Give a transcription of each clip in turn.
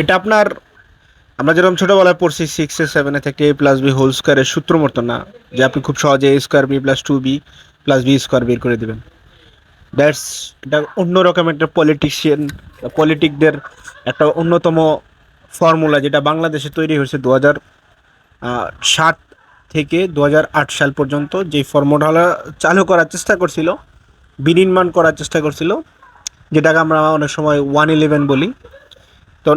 এটা আপনার, আমরা যেরকম ছোটোবেলায় পড়ছি সিক্স এ সেভেনে থেকে এ প্লাস বি হোল স্কোয়ারের সূত্র মতো না, যে আপনি খুব সহজে A square B plus two B plus B square বের করে দেবেন। দ্যাটস এটা অন্যরকম একটা পলিটিশিয়ান পলিটিকদের একটা অন্যতম ফর্মুলা যেটা বাংলাদেশে তৈরি হয়েছে দু হাজার সাত থেকে দু হাজার আট সাল পর্যন্ত। যে ফর্মুলা চালু করার চেষ্টা করছিল, বিনির্মাণ করার চেষ্টা করছিল, যেটাকে আমরা অনেক সময় ওয়ান ইলেভেন বলি। তো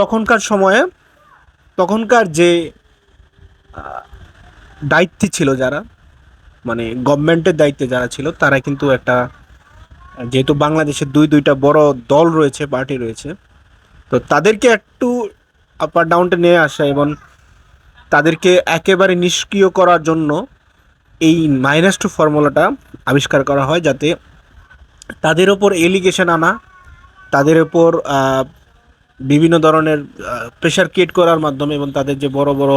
তখনকার সময়ে তখনকার যে দায়িত্বে ছিল যারা মানে গভর্নমেন্টের দায়িত্বে যারা ছিল তারা কিন্তু একটা, যেহেতু বাংলাদেশের দুই, দুইটা বড় দল রয়েছে পার্টি রয়েছে, তো তাদেরকে একটু আপার ডাউনটা নিয়ে আসা এবং তাদেরকে একেবারে নিষ্ক্রিয় করার জন্য এই মাইনাস টু ফর্মুলাটা আবিষ্কার করা হয় যাতে তাদের ওপর এলিগেশন আনা, তাদের ওপর বিভিন্ন ধরনের প্রেশার ক্রিয়েট করার মাধ্যমে এবং তাদের যে বড় বড়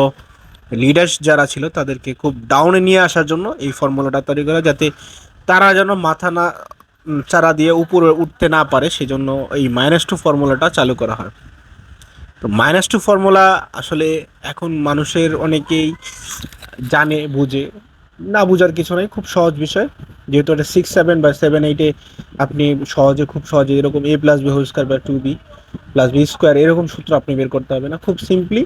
লিডার্স যারা ছিল তাদেরকে খুব ডাউনে নিয়ে আসার জন্য এই ফর্মুলাটা তৈরি করা যাতে তারা যেন মাথা না চারা দিয়ে উপরে উঠতে না পারে, সেজন্য এই মাইনাস টু ফর্মুলাটা চালু করা হয়। তো মাইনাস টু ফর্মুলা আসলে এখন মানুষের অনেকেই জানে, বুঝে। না বুঝার কিছু নেই, খুব সহজ বিষয়। যেহেতু এটা সিক্স সেভেন বা সেভেন এইটে আপনি সহজে, খুব সহজে এরকম A plus B whole square বা two B plus B square এরকম সূত্র আপনি বের করতে হবে না। খুব সিম্পলি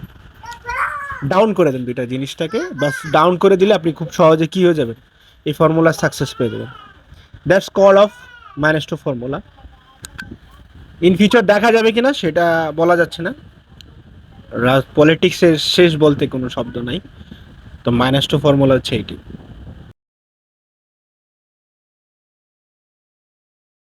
ডাউন করে দেন দুইটা জিনিসটাকে। বাস ডাউন করে দিলে আপনি খুব সহজে কি হয়ে যাবেন এই ফর্মুলা সাকসেস পেয়ে যাবেন। That's call of minus two formula in future দেখা যাবে কি না সেটা বলা যাচ্ছে না। পলিটিক্সের শেষ বলতে কোনো শব্দ নাই। তো মাইনাস টু ফর্মুলা হচ্ছে এইটি।